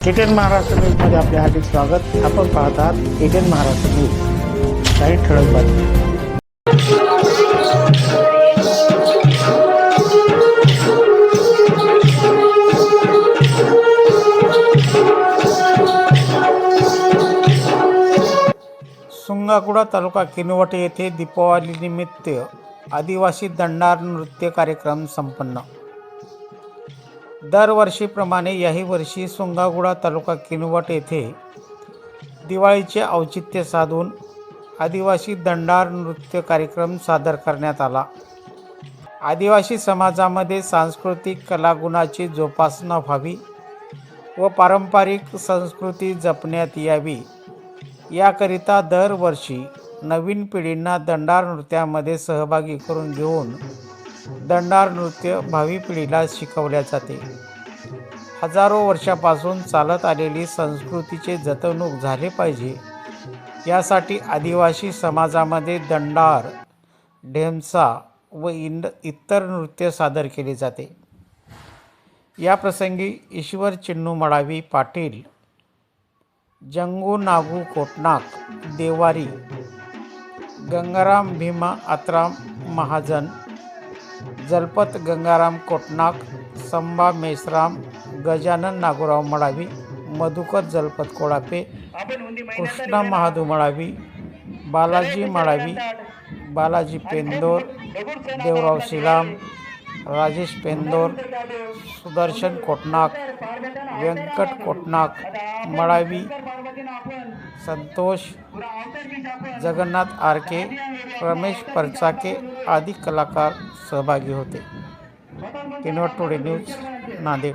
ATN Maharashtra न्यूजमध्ये आपले हार्दिक स्वागत. आपण पाहत एटीएन महाराष्ट्र न्यूज़. काही ठळक बातमी सुंगाकुडा तालुका किनवट येथे दीपावलीनिमित्त आदिवासी दंडार नृत्य कार्यक्रम संपन्न. दरवर्षीप्रमाणे याही वर्षी सुंगागुडा तालुका किनवट येथे दिवाळीचे औचित्य साधून आदिवासी दंडार नृत्य कार्यक्रम सादर करण्यात आला. आदिवासी समाजामध्ये सांस्कृतिक कलागुणाची जोपासना व्हावी व पारंपरिक संस्कृती जपण्यात यावी याकरिता दरवर्षी नवीन पिढींना दंडार नृत्यामध्ये सहभागी करून घेऊन दंडार नृत्य भावी पिढीला शिकवल्या जाते. हजारो वर्षापासून चालत आलेली संस्कृतीचे जतवणूक झाले पाहिजे. यासाठी आदिवासी समाजामध्ये दंडार ढेमसा व इंड इतर नृत्य सादर केले जाते. या प्रसंगी ईश्वर चिन्नू मडावी पाटील जंगू नागू कोटनाक देवारी गंगाराम भीमा आत्राम महाजन जलपत गंगाराम कोटनाक संबा मेसराम गजानन नागोराव मडावी मधुकर जलपत कोळापे कृष्णा महादू मळावी बालाजी मळावी बालाजी पेंदोर देवराव शिलाम राजेश पेंदोर सुदर्शन कोटनाक व्यंकट कोटनाक मळावी संतोष जगन्नाथ आरके रमेश परचाके आदी कलाकार सहभागी होते. Kinwat today news Nanded.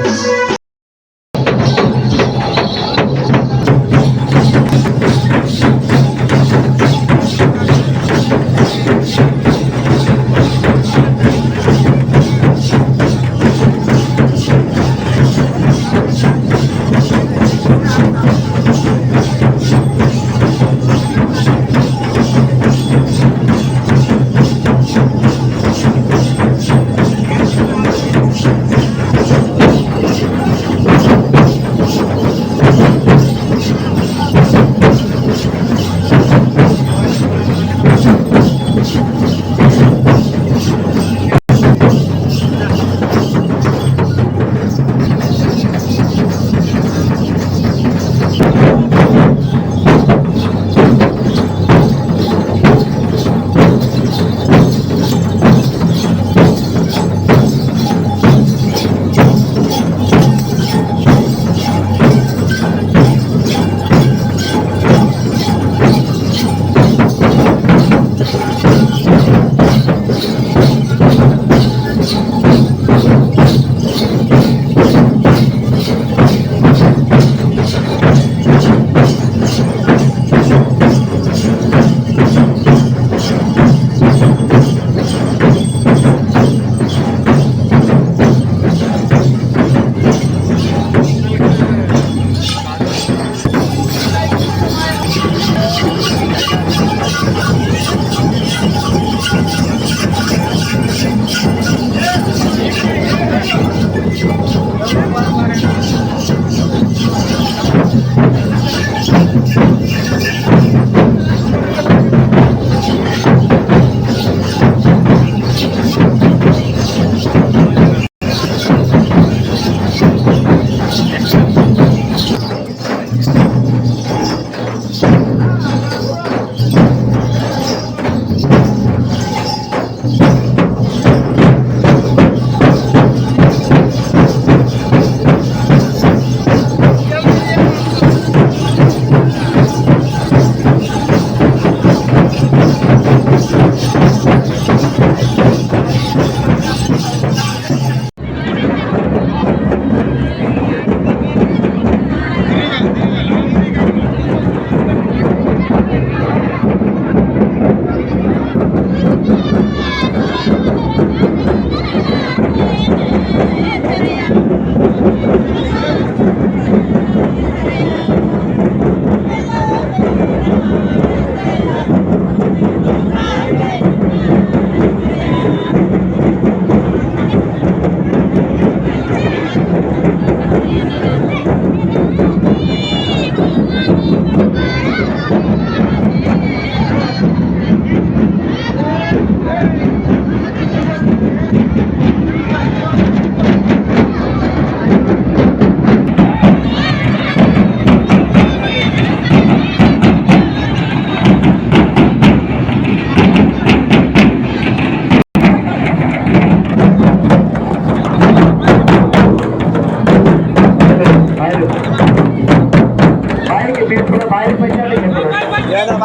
ஏதோ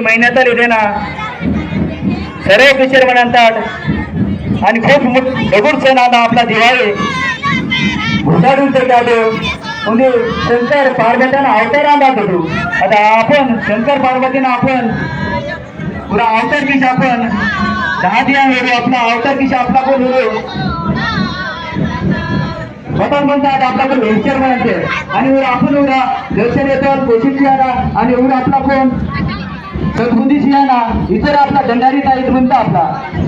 बाहेर घेतात बाहेर पैसा देतात महिन्यात आली होते ना सर्व पिक्चर म्हणतात आणि खूप भगूर सण आता आपला दिवाळी घुसाडून ते काढो म्हणजे शंकर पार्वतीनं अवतार आणत होतो आता आपण शंकर पार्वतीनं आपण पुरा अवतार किश आपण दहा दिया वेळो आपला अवतार किश आपला कोण वेळो स्वतः म्हणतात आपला कोण? व्हेंचर म्हणायचे आणि वर आपण उरा दर्शन येतात कोशिश आणि. वर आपला कोण? सद्बुद्धी ना इतर आपला दंडारी ताईत म्हणतो आपला.